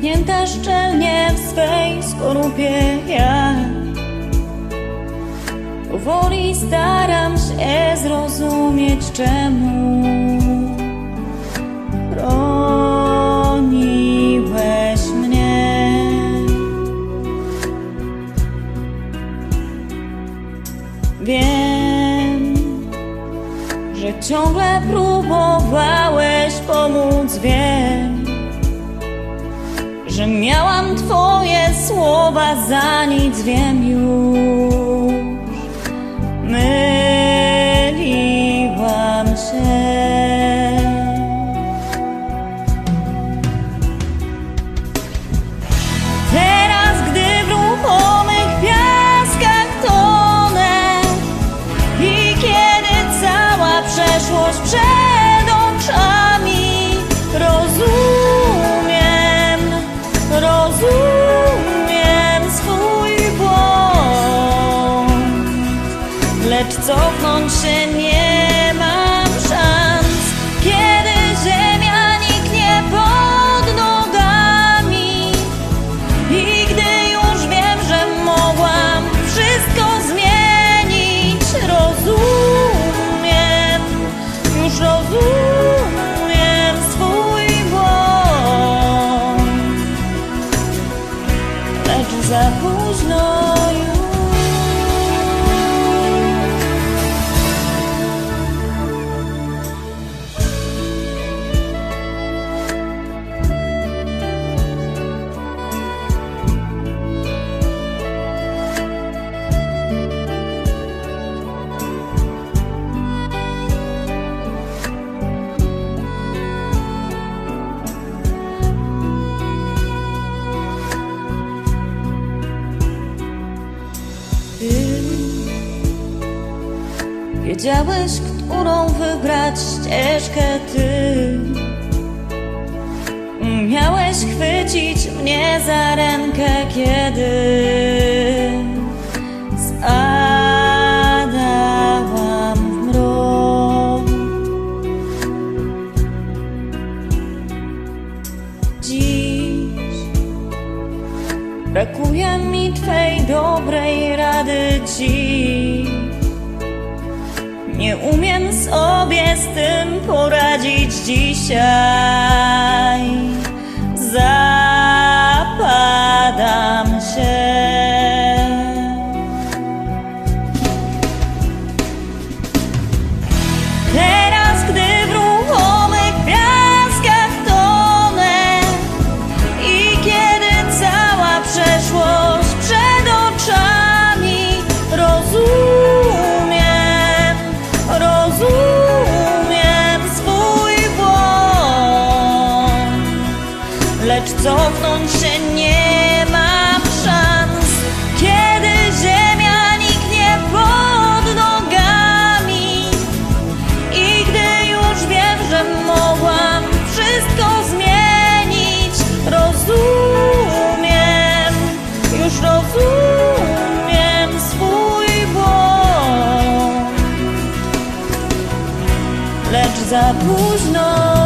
zamknięta szczelnie w swej skorupie. Ja Powoli staram się zrozumieć czemu Chroniłeś mnie. Wiem, że ciągle próbowałeś pomóc, wiem, że miałam Twoje słowa za nic, wiem już. Myliłam lecz cofnąć się nie mam szans, kiedy ziemia niknie pod nogami. I gdy już wiem, że mogłam wszystko zmienić, rozumiem, już rozumiem swój błąd, lecz za późno już. Wiedziałeś, którą wybrać ścieżkę ty. Umiałeś chwycić mnie za rękę, kiedy spadałam w mrok. Dziś Brakuje mi Twej dobrej rady dziś z tym poradzić dzisiaj cofnąć się nie mam szans, kiedy ziemia niknie pod nogami. I gdy już wiem, że mogłam wszystko zmienić, rozumiem, już rozumiem swój błąd, lecz za późno